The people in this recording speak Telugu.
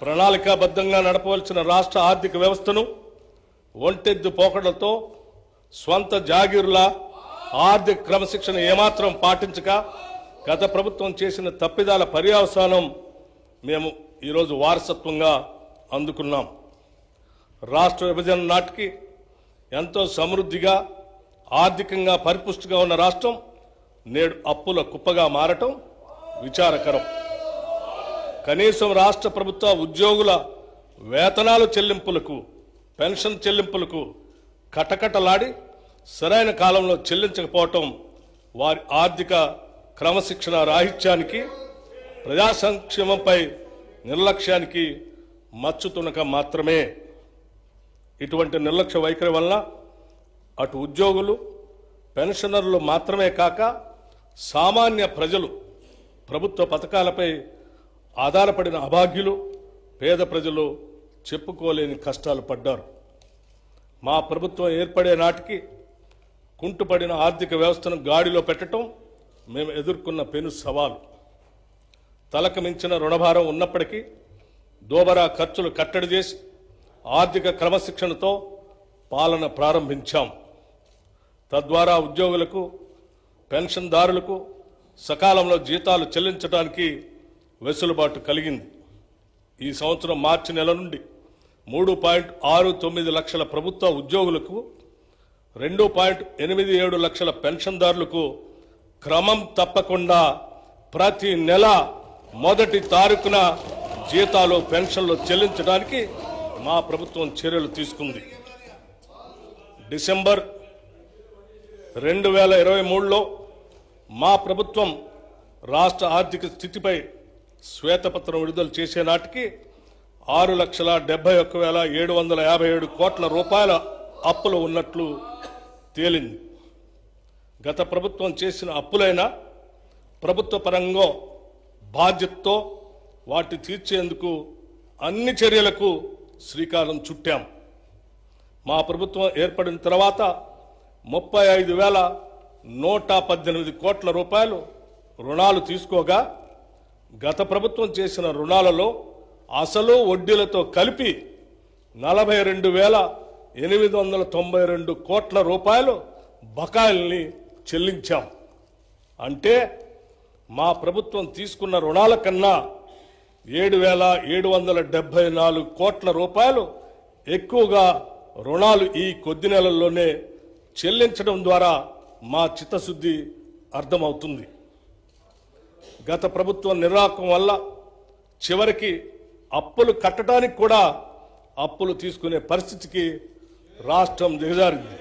ప్రణాళికాబద్ధంగా నడపవలసిన రాష్ట్ర ఆర్థిక వ్యవస్థను ఒంటెద్దు పోకడలతో స్వంత జాగీరుల ఆర్థిక క్రమశిక్షణ ఏమాత్రం పాటించక గత ప్రభుత్వం చేసిన తప్పిదాల పర్యవసానం మేము ఈరోజు వారసత్వంగా అందుకున్నాం. రాష్ట్ర విభజన నాటికి ఎంతో సమృద్ధిగా ఆర్థికంగా పరిపుష్టిగా ఉన్న రాష్ట్రం నేడు అప్పుల కుప్పగా మారటం విచారకరం. కనీసం రాష్ట్ర ప్రభుత్వ ఉద్యోగుల వేతనాలు చెల్లింపులకు పెన్షన్ చెల్లింపులకు కటకటలాడి సరైన కాలంలో చెల్లించకపోవటం వారి ఆర్థిక క్రమశిక్షణ రాహిత్యానికి ప్రజా సంక్షేమంపై నిర్లక్ష్యానికి మచ్చుతునక మాత్రమే. ఇటువంటి నిర్లక్ష్య వైఖరి వలన అటు ఉద్యోగులు పెన్షనర్లు మాత్రమే కాక సామాన్య ప్రజలు ప్రభుత్వ పథకాలపై ఆధారపడిన అభాగ్యులు పేద ప్రజలు చెప్పుకోలేని కష్టాలు పడ్డారు. మా ప్రభుత్వం ఏర్పడే నాటికి కుంటుపడిన ఆర్థిక వ్యవస్థను గాడిలో పెట్టడం మేము ఎదుర్కొన్న పెను సవాలు. తలకు మించిన రుణభారం ఉన్నప్పటికీ దోబరా ఖర్చులు కట్టడి చేసి ఆర్థిక క్రమశిక్షణతో పాలన ప్రారంభించాం. తద్వారా ఉద్యోగులకు పెన్షన్దారులకు సకాలంలో జీతాలు చెల్లించడానికి వెసులుబాటు కలిగింది. ఈ సంవత్సరం మార్చి నెల నుండి మూడు పాయింట్ ఆరు తొమ్మిది లక్షల ప్రభుత్వ ఉద్యోగులకు రెండు పాయింట్ ఎనిమిది ఏడు లక్షల పెన్షన్దారులకు క్రమం తప్పకుండా ప్రతి నెల మొదటి తారీఖున జీతాలు పెన్షన్లు చెల్లించడానికి మా ప్రభుత్వం చర్యలు తీసుకుంది. డిసెంబర్ రెండు వేల ఇరవై మూడులో మా ప్రభుత్వం రాష్ట్ర ఆర్థిక స్థితిపై శ్వేతపత్రం విడుదల చేసే నాటికి ఆరు లక్షల డెబ్బై ఒక్క వేల ఏడు వందల యాభై ఏడు కోట్ల రూపాయల అప్పులు ఉన్నట్లు తేలింది. గత ప్రభుత్వం చేసిన అప్పులైనా ప్రభుత్వ పరంగా బాధ్యతతో వాటి తీర్చేందుకు అన్ని చర్యలకు శ్రీకారం చుట్టాం. మా ప్రభుత్వం ఏర్పడిన తర్వాత ముప్పై ఐదు వేల నూట పద్దెనిమిది కోట్ల రూపాయలు రుణాలు తీసుకోగా గత ప్రభుత్వం చేసిన రుణాలలో అసలు వడ్డీలతో కలిపి నలభై రెండు వేల ఎనిమిది వందల తొంభై రెండు కోట్ల రూపాయలు బకాయిల్ని చెల్లించాం. అంటే మా ప్రభుత్వం తీసుకున్న రుణాల కన్నా ఏడు వేల ఏడు వందల డెబ్బై నాలుగు కోట్ల రూపాయలు ఎక్కువగా రుణాలు ఈ కొద్ది నెలల్లోనే చెల్లించడం ద్వారా మా చిత్తశుద్ధి అర్థమవుతుంది. గత ప్రభుత్వం నిర్వాహకం వల్ల చివరికి అప్పులు కట్టడానికి కూడా అప్పులు తీసుకునే పరిస్థితికి రాష్ట్రం దిగజారింది.